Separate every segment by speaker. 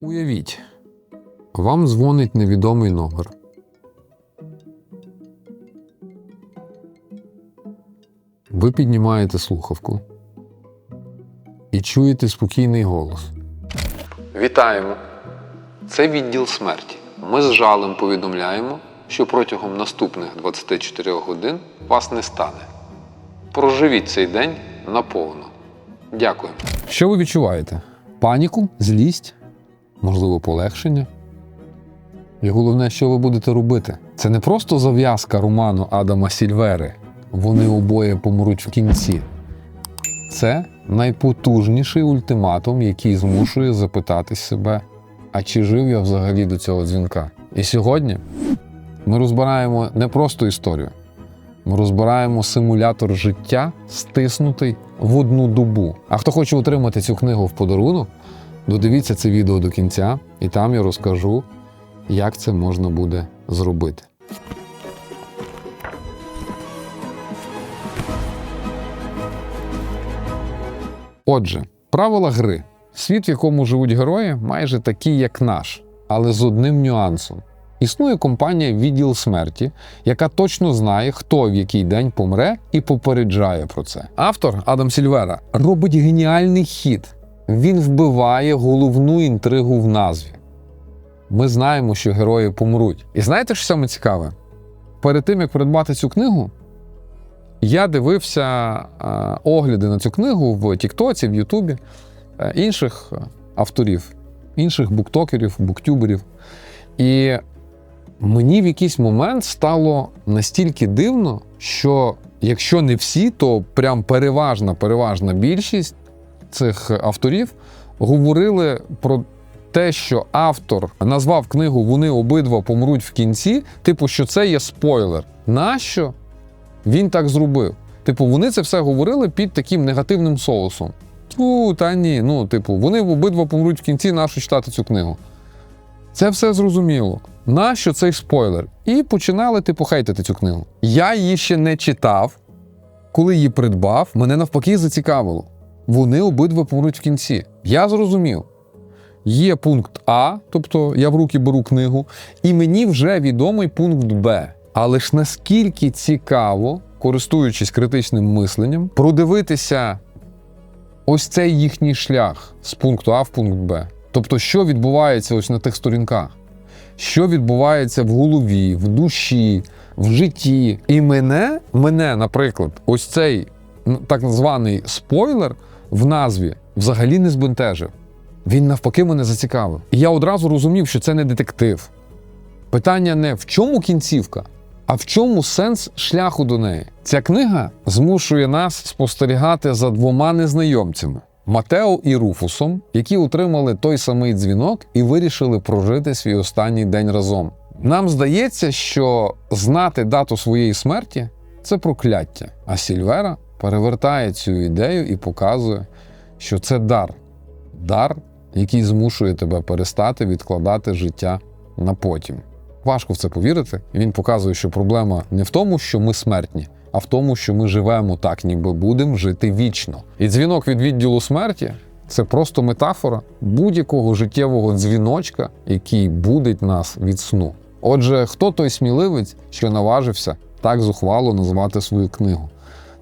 Speaker 1: Уявіть, вам дзвонить невідомий номер. Ви піднімаєте слухавку і чуєте спокійний голос. Вітаємо! Це відділ смерті. Ми з жалем повідомляємо, що протягом наступних 24 годин вас не стане. Проживіть цей день наповно. Дякую. Що ви відчуваєте? Паніку? Злість? Можливо, полегшення? І головне, що ви будете робити? Це не просто зав'язка роману Адама Сільвери. Вони обоє помруть в кінці. Це найпотужніший ультиматум, який змушує запитати себе, а чи жив я взагалі до цього дзвінка? І сьогодні ми розбираємо не просто історію, ми розбираємо симулятор життя, стиснутий в одну добу. А хто хоче отримати цю книгу в подарунок, додивіться це відео до кінця, і там я розкажу, як це можна буде зробити. Отже, правила гри. Світ, в якому живуть герої, майже такі, як наш, але з одним нюансом. Існує компанія відділ смерті, яка точно знає, хто в який день помре, і попереджає про це. Автор Адам Сільвера робить геніальний хід. Він вбиває головну інтригу в назві. Ми знаємо, що герої помруть. І знаєте, що саме цікаве? Перед тим як придбати цю книгу, я дивився е, огляди на цю книгу в Тіктоці, в Ютубі е, інших е, авторів, інших буктокерів, буктюберів. І мені в якийсь момент стало настільки дивно, що якщо не всі, то прям переважна, переважна більшість цих авторів говорили про те, що автор назвав книгу Вони обидва помруть в кінці, типу, що це є спойлер. Нащо він так зробив? Типу, вони це все говорили під таким негативним соусом. Тьфу, та ні, ну, типу, вони обидва помруть в кінці, нащо читати цю книгу. Це все зрозуміло. Нащо цей спойлер? І починали, типу, хейтити цю книгу. Я її ще не читав. Коли її придбав, мене навпаки зацікавило. Вони обидва помруть в кінці. Я зрозумів. Є пункт А, тобто я в руки беру книгу, і мені вже відомий пункт Б. Але ж наскільки цікаво, користуючись критичним мисленням, продивитися ось цей їхній шлях з пункту А в пункт Б. Тобто, що відбувається ось на тих сторінках, що відбувається в голові, в душі, в житті. І мене, мене, наприклад, ось цей ну, так званий спойлер в назві взагалі не збентежив. Він навпаки мене зацікавив. І я одразу розумів, що це не детектив. Питання не в чому кінцівка, а в чому сенс шляху до неї. Ця книга змушує нас спостерігати за двома незнайомцями Матео і Руфусом, які отримали той самий дзвінок і вирішили прожити свій останній день разом. Нам здається, що знати дату своєї смерті це прокляття. А Сільвера перевертає цю ідею і показує, що це дар. Дар, який змушує тебе перестати відкладати життя на потім. Важко в це повірити. Він показує, що проблема не в тому, що ми смертні, а в тому, що ми живемо так, ніби будемо жити вічно. І дзвінок від відділу смерті це просто метафора будь-якого життєвого дзвіночка, який будить нас від сну. Отже, хто той сміливець, що наважився так зухвало назвати свою книгу?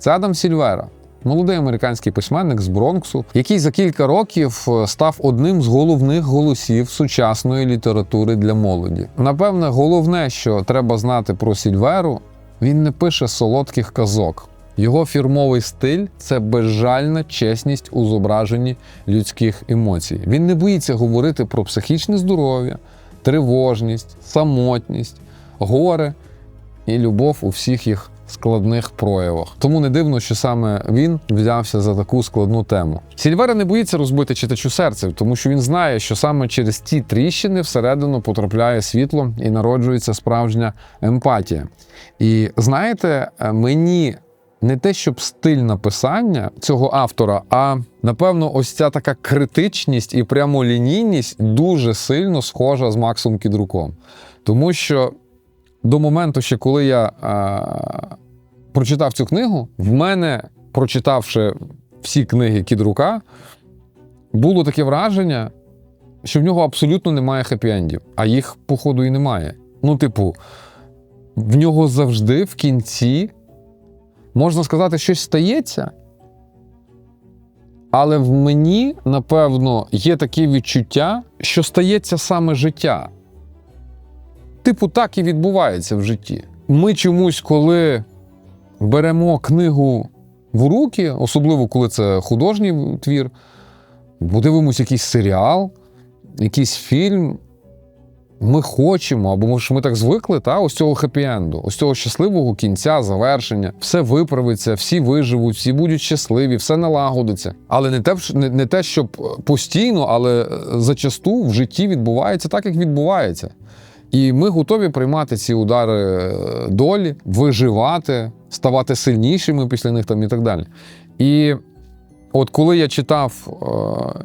Speaker 1: Це Адам Сільвера, молодий американський письменник з Бронксу, який за кілька років е, став одним з головних голосів сучасної літератури для молоді. Напевне, головне, що треба знати про Сільверу, він не пише солодких казок. Його фірмовий стиль це безжальна чесність у зображенні людських емоцій. Він не боїться говорити про психічне здоров'я, тривожність, самотність, горе і любов у всіх їх складних проявах. Тому не дивно, що саме він взявся за таку складну тему. Сільвера не боїться розбити читачу серце, тому що він знає, що саме через ці тріщини всередину потрапляє світло і народжується справжня емпатія. І знаєте, мені. Не те, щоб стиль написання цього автора, а напевно, ось ця така критичність і прямолінійність дуже сильно схожа з Максом Кідруком. Тому що до моменту, ще коли я а, прочитав цю книгу, в мене, прочитавши всі книги Кідрука, було таке враження, що в нього абсолютно немає хеппі-ендів, а їх, походу, і немає. Ну, типу, в нього завжди в кінці, можна сказати, щось стається. Але в мені, напевно, є таке відчуття, що стається саме життя. Типу, так і відбувається в житті. Ми чомусь, коли беремо книгу в руки, особливо коли це художній твір, бо дивимося якийсь серіал, якийсь фільм. Ми хочемо, або може ми так звикли, та, ось цього хеппі-енду, ось цього щасливого кінця, завершення, все виправиться, всі виживуть, всі будуть щасливі, все налагодиться. Але не те, не, не те, щоб постійно, але е, зачасту в житті відбувається так, як відбувається. І ми готові приймати ці удари е, долі, виживати, ставати сильнішими після них там і так далі. І от коли я читав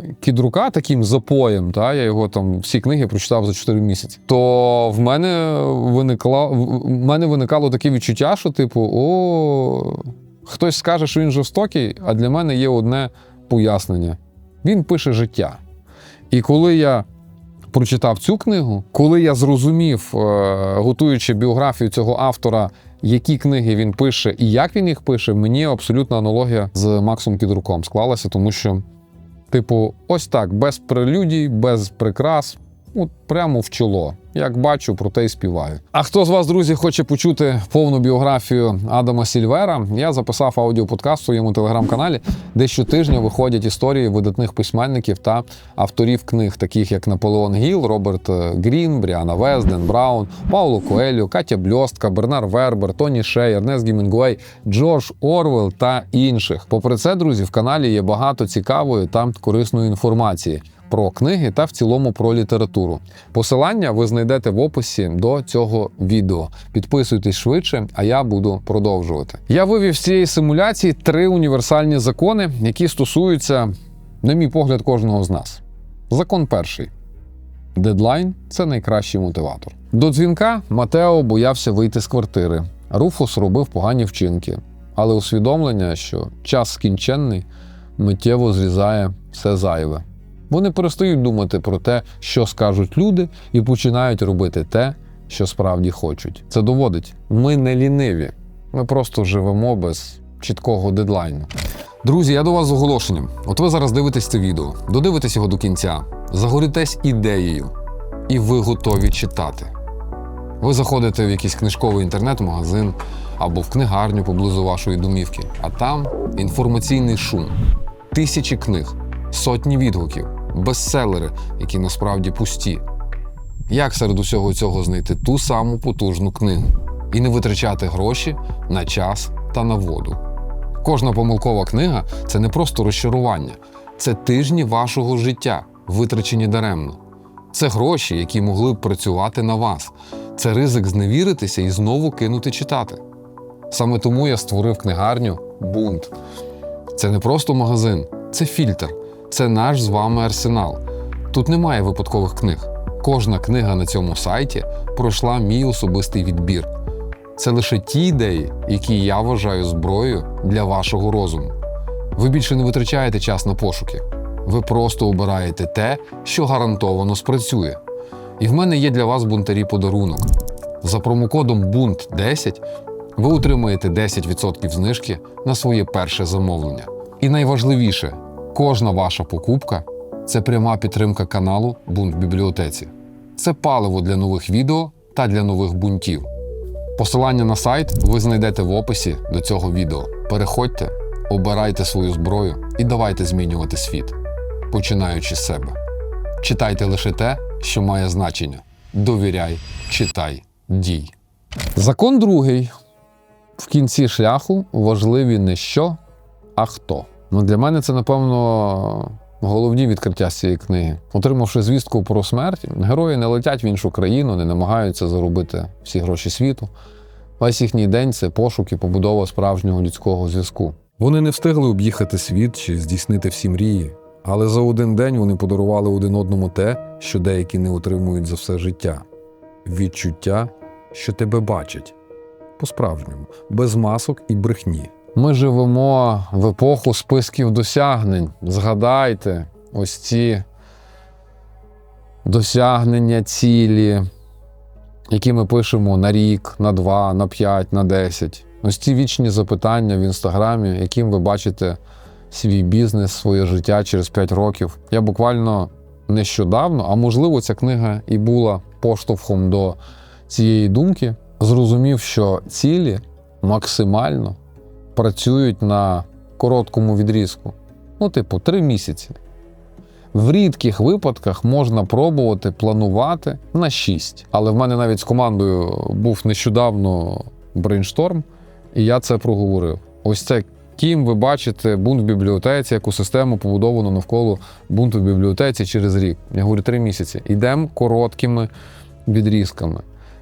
Speaker 1: е, Кідрука таким запоєм, та, я його там всі книги прочитав за 4 місяці, то в мене виникла, в в мене виникало таке відчуття, що, типу, о, хтось скаже, що він жорстокий, а для мене є одне пояснення: він пише життя. І коли я прочитав цю книгу, коли я зрозумів, е, готуючи біографію цього автора, які книги він пише і як він їх пише, мені абсолютна аналогія з Максом Кідруком склалася, тому що, типу, ось так, без прелюдій, без прикрас, от прямо в чоло. Як бачу, про те й співаю. А хто з вас, друзі, хоче почути повну біографію Адама Сільвера? Я записав аудіоподкаст в своєму телеграм-каналі, де щотижня виходять історії видатних письменників та авторів книг, таких як Наполеон Гіл, Роберт Грін, Бріана Вес, Ден Браун, Пауло Коелю, Катя Бльостка, Бернар Вербер, Тоні Шей, Ернест Гімінгуей, Джордж Орвел та інших. Попри це, друзі, в каналі є багато цікавої та корисної інформації про книги та в цілому про літературу. Посилання ви знайдете в описі до цього відео. Підписуйтесь швидше, а я буду продовжувати. Я вивів з цієї симуляції три універсальні закони, які стосуються, на мій погляд, кожного з нас. Закон перший. Дедлайн це найкращий мотиватор. До дзвінка Матео боявся вийти з квартири. Руфус робив погані вчинки, але усвідомлення, що час скінченний, миттєво зрізає все зайве. Вони перестають думати про те, що скажуть люди, і починають робити те, що справді хочуть. Це доводить, ми не ліниві, ми просто живемо без чіткого дедлайну. Друзі, я до вас з оголошенням. От ви зараз дивитесь це відео, додивитесь його до кінця, загоритесь ідеєю, і ви готові читати. Ви заходите в якийсь книжковий інтернет-магазин або в книгарню поблизу вашої домівки, а там інформаційний шум, тисячі книг, сотні відгуків, бестселери, які насправді пусті. Як серед усього цього знайти ту саму потужну книгу і не витрачати гроші на час та на воду? Кожна помилкова книга це не просто розчарування, це тижні вашого життя, витрачені даремно. Це гроші, які могли б працювати на вас. Це ризик зневіритися і знову кинути читати. Саме тому я створив книгарню Бунт. Це не просто магазин, це фільтр, це наш з вами арсенал. Тут немає випадкових книг. Кожна книга на цьому сайті пройшла мій особистий відбір. Це лише ті ідеї, які я вважаю зброєю для вашого розуму. Ви більше не витрачаєте час на пошуки. Ви просто обираєте те, що гарантовано спрацює. І в мене є для вас бунтарі подарунок. За промокодом BUNT10 ви отримаєте 10% знижки на своє перше замовлення. І найважливіше, кожна ваша покупка це пряма підтримка каналу Бунт в бібліотеці. Це паливо для нових відео та для нових бунтів. Посилання на сайт ви знайдете в описі до цього відео. Переходьте, обирайте свою зброю і давайте змінювати світ, починаючи з себе. Читайте лише те, що має значення. Довіряй, читай, дій. Закон другий. В кінці шляху важливі не що, а хто. Ну, для мене це, напевно, головні відкриття з цієї книги. Отримавши звістку про смерть, герої не летять в іншу країну, не намагаються заробити всі гроші світу. Весь їхній день це пошук і побудова справжнього людського зв'язку. Вони не встигли об'їхати світ чи здійснити всі мрії, але за один день вони подарували один одному те, що деякі не отримують за все життя відчуття, що тебе бачать по-справжньому, без масок і брехні. Ми живемо в епоху списків досягнень. Згадайте ось ці досягнення цілі, які ми пишемо на рік, на два, на п'ять, на десять. Ось ці вічні запитання в інстаграмі, яким ви бачите свій бізнес, своє життя через 5 років. Я буквально нещодавно, а можливо, ця книга і була поштовхом до цієї думки, зрозумів, що цілі максимально працюють на короткому відрізку. Ну, типу, три місяці. В рідких випадках можна пробувати планувати на 6. Але в мене навіть з командою був нещодавно брейншторм, і я це проговорив. Ось це ким ви бачите бунт в бібліотеці, яку систему побудовану навколо бунту в бібліотеці через рік. Я говорю, три місяці. Йдемо короткими відрізками.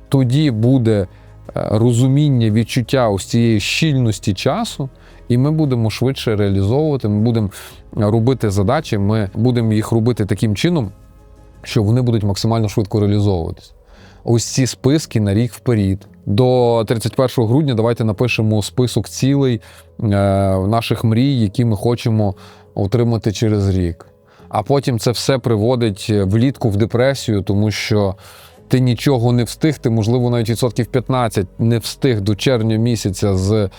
Speaker 1: Тоді буде розуміння, відчуття ось цієї щільності часу, і ми будемо швидше реалізовувати. Ми будемо робити задачі, ми будемо їх робити таким чином, що вони будуть максимально швидко реалізовуватись. Ось ці списки на рік вперед. До 31 грудня давайте напишемо список цілей е, наших мрій, які ми хочемо отримати через рік. А потім це все приводить влітку в депресію, тому що ти нічого не встиг, ти, можливо, навіть відсотків 15 не встиг до червня місяця з е,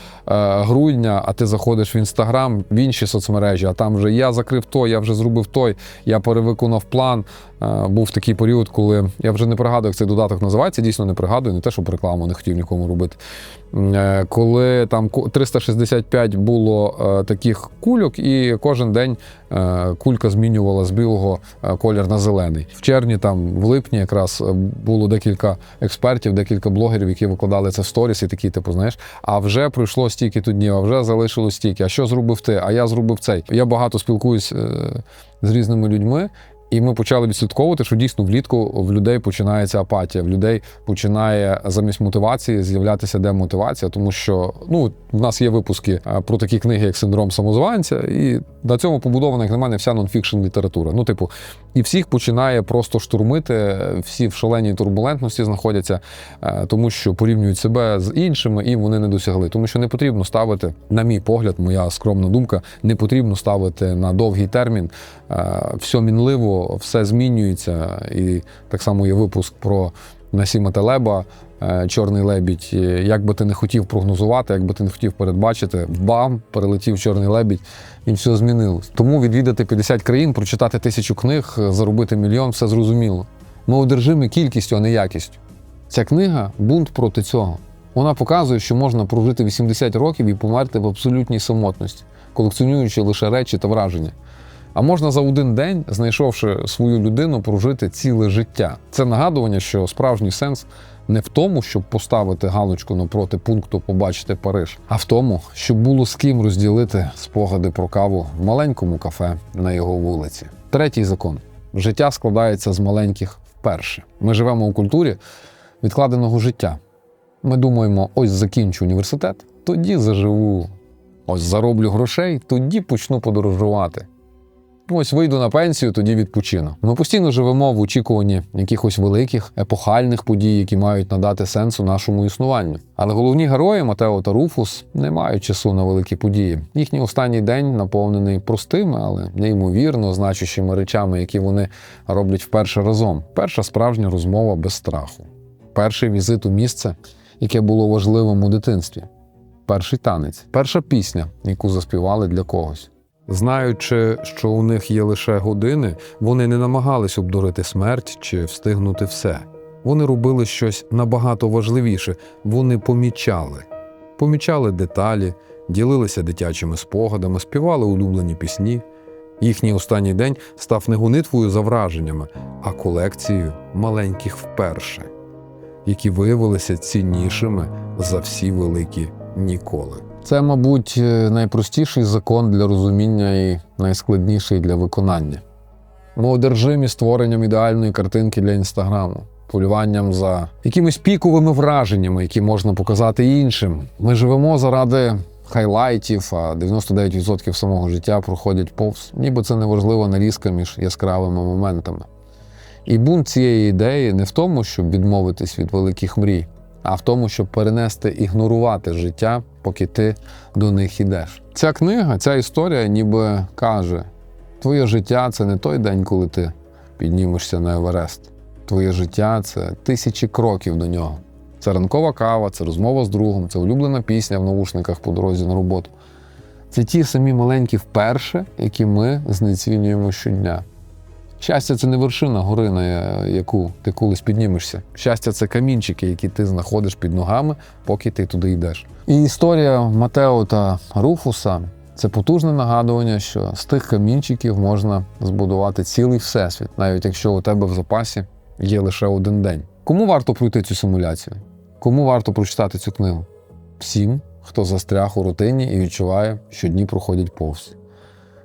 Speaker 1: грудня, а ти заходиш в інстаграм, в інші соцмережі, а там вже я закрив той, я вже зробив той, я перевиконав план. Е, був такий період, коли я вже не пригадую, як цей додаток називається. Дійсно не пригадую, не те, щоб рекламу не хотів нікому робити. Е, Коли там ку- 365 було е, таких кульок, і кожен день е, кулька змінювала з білого е, колір на зелений. В червні, там в липні, якраз е, було декілька експертів, декілька блогерів, які викладали це в сторіс, і такі, типу, знаєш, а вже пройшло стільки тут днів, а вже залишилось стільки. А що зробив ти? А я зробив цей. Я багато спілкуюсь е, з різними людьми. І ми почали відслідковувати, що дійсно влітку в людей починається апатія, в людей починає замість мотивації з'являтися демотивація, тому що ну в нас є випуски е, про такі книги, як синдром самозванця, і на цьому побудована, як на мене, вся нонфікшн література. Ну, типу, і всіх починає просто штурмити, всі в шаленій турбулентності знаходяться, е, тому що порівнюють себе з іншими, і вони не досягли. Тому що не потрібно ставити, на мій погляд, моя скромна думка, не потрібно ставити на довгий термін. Е, Все мінливо, все змінюється. І так само є випуск про Насіма Телеба, е, Чорний лебідь. Як би ти не хотів прогнозувати, як би ти не хотів передбачити, бам, перелетів чорний лебідь, і все змінилось. Тому відвідати 50 країн, прочитати тисячу книг, заробити мільйон, все зрозуміло. Ми одержимі кількістю, а не якістю. Ця книга бунт проти цього. Вона показує, що можна прожити 80 років і померти в абсолютній самотності, колекціонуючи лише речі та враження. А можна за один день, знайшовши свою людину, прожити ціле життя. Це нагадування, що справжній сенс не в тому, щоб поставити галочку напроти пункту Побачити Париж, а в тому, щоб було з ким розділити спогади про каву в маленькому кафе на його вулиці. Третій закон: життя складається з маленьких вперше. Ми живемо у культурі відкладеного життя. Ми думаємо, ось закінчу університет, тоді заживу. Ось зароблю грошей, тоді почну подорожувати. Ось вийду на пенсію, тоді відпочину. Ми постійно живемо в очікуванні якихось великих епохальних подій, які мають надати сенсу нашому існуванню. Але головні герої Матео та Руфус не мають часу на великі події. Їхній останній день наповнений простими, але неймовірно значущими речами, які вони роблять вперше разом. Перша справжня розмова без страху, перший візит у місце, яке було важливим у дитинстві, перший танець, перша пісня, яку заспівали для когось. Знаючи, що у них є лише години, вони не намагались обдурити смерть чи встигнути все. Вони робили щось набагато важливіше. Вони помічали, помічали деталі, ділилися дитячими спогадами, співали улюблені пісні. Їхній останній день став не гонитвою за враженнями, а колекцією маленьких вперше, які виявилися ціннішими за всі великі ніколи. Це, мабуть, е, найпростіший закон для розуміння і найскладніший для виконання. Ми одержимі створенням ідеальної картинки для інстаграму, полюванням за якимись піковими враженнями, які можна показати іншим. Ми живемо заради хайлайтів, а 99% самого життя проходять повз, ніби це неважлива нарізка між яскравими моментами. І бунт цієї ідеї не в тому, щоб відмовитись від великих мрій, а в тому, щоб перенести ігнорувати життя, поки ти до них ідеш. Ця книга, ця історія ніби каже: твоє життя це не той день, коли ти піднімешся на Еверест. Твоє життя це тисячі кроків до нього. Це ранкова кава, це розмова з другом, це улюблена пісня в наушниках по дорозі на роботу. Це ті самі маленькі вперше, які ми знецінюємо щодня. Щастя це не вершина гори, на яку ти колись піднімешся. Щастя це камінчики, які ти знаходиш під ногами, поки ти туди йдеш. І історія Матео та Руфуса це потужне нагадування, що з тих камінчиків можна збудувати цілий всесвіт, навіть якщо у тебе в запасі є лише один день. Кому варто пройти цю симуляцію? Кому варто прочитати цю книгу? Всім, хто застряг у рутині і відчуває, що дні проходять повз.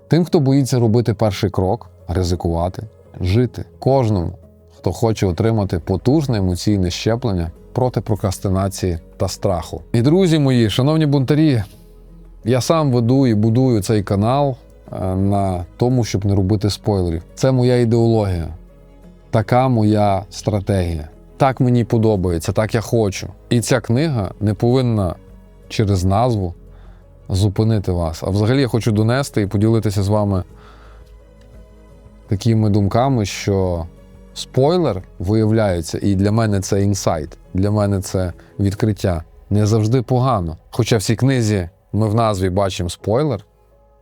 Speaker 1: Тим, хто боїться робити перший крок, ризикувати, жити. Кожному, хто хоче отримати потужне емоційне щеплення проти прокрастинації та страху. І друзі мої, шановні бунтарі, я сам веду і будую цей канал е, на тому, щоб не робити спойлерів. Це моя ідеологія, така моя стратегія. Так мені подобається, так я хочу. І ця книга не повинна через назву зупинити вас. А взагалі я хочу донести і поділитися з вами такими думками, що спойлер виявляється, і для мене це інсайт, для мене це відкриття. Не завжди погано. Хоча в цій книзі ми в назві бачимо спойлер,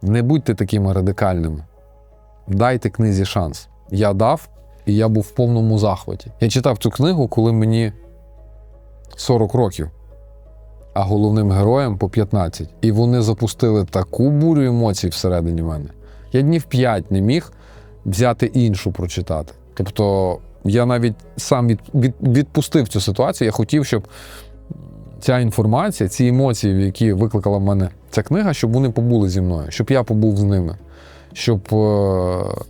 Speaker 1: не будьте такими радикальними. Дайте книзі шанс. Я дав, і я був в повному захваті. Я читав цю книгу, коли мені 40 років, а головним героям по 15. І вони запустили таку бурю емоцій всередині мене. Я днів 5 не міг взяти іншу прочитати. Тобто я навіть сам від, від, відпустив цю ситуацію. Я хотів, щоб ця інформація, ці емоції, які викликала в мене ця книга, щоб вони побули зі мною, щоб я побув з ними, щоб е-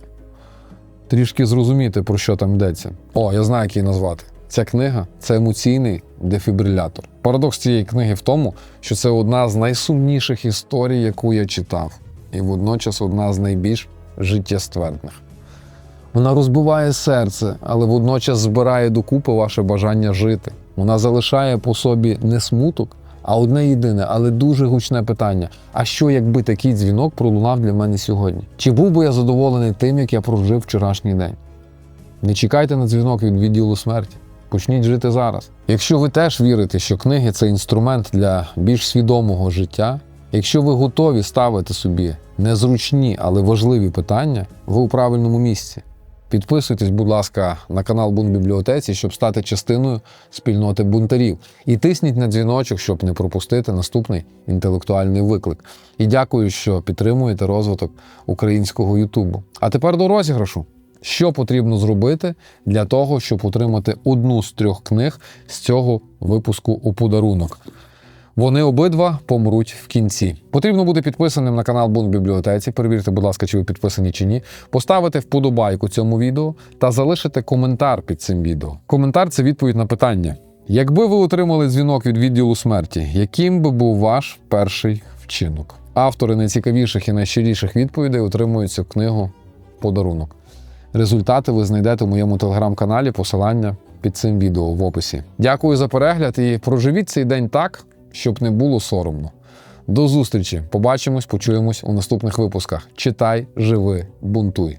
Speaker 1: трішки зрозуміти, про що там йдеться. О, я знаю, як її назвати. Ця книга це емоційний дефібрилятор. Парадокс цієї книги в тому, що це одна з найсумніших історій, яку я читав, і водночас одна з найбільш життєствердних. Вона розбиває серце, але водночас збирає докупи ваше бажання жити. Вона залишає по собі не смуток, а одне єдине, але дуже гучне питання: а що, якби такий дзвінок пролунав для мене сьогодні? Чи був би я задоволений тим, як я прожив вчорашній день? Не чекайте на дзвінок від відділу смерті. Почніть жити зараз. Якщо ви теж вірите, що книги це інструмент для більш свідомого життя, якщо ви готові ставити собі незручні, але важливі питання, ви у правильному місці. Підписуйтесь, будь ласка, на канал Бунт Бібліотеці, щоб стати частиною спільноти бунтарів. І тисніть на дзвіночок, щоб не пропустити наступний інтелектуальний виклик. І дякую, що підтримуєте розвиток українського Ютубу. А тепер до розіграшу. Що потрібно зробити для того, щоб отримати одну з трьох книг з цього випуску у подарунок? Вони обидва помруть в кінці. Потрібно бути підписаним на канал Бунт Бібліотеці. Перевірте, будь ласка, чи ви підписані чи ні. Поставити вподобайку цьому відео та залишити коментар під цим відео. Коментар це відповідь на питання. Якби ви отримали дзвінок від відділу смерті, яким би був ваш перший вчинок? Автори найцікавіших і найщиріших відповідей отримують цю книгу в подарунок. Результати ви знайдете в моєму телеграм-каналі. Посилання під цим відео в описі. Дякую за перегляд і проживіть цей день так, щоб не було соромно. До зустрічі! Побачимось, почуємось у наступних випусках. Читай, живи, бунтуй.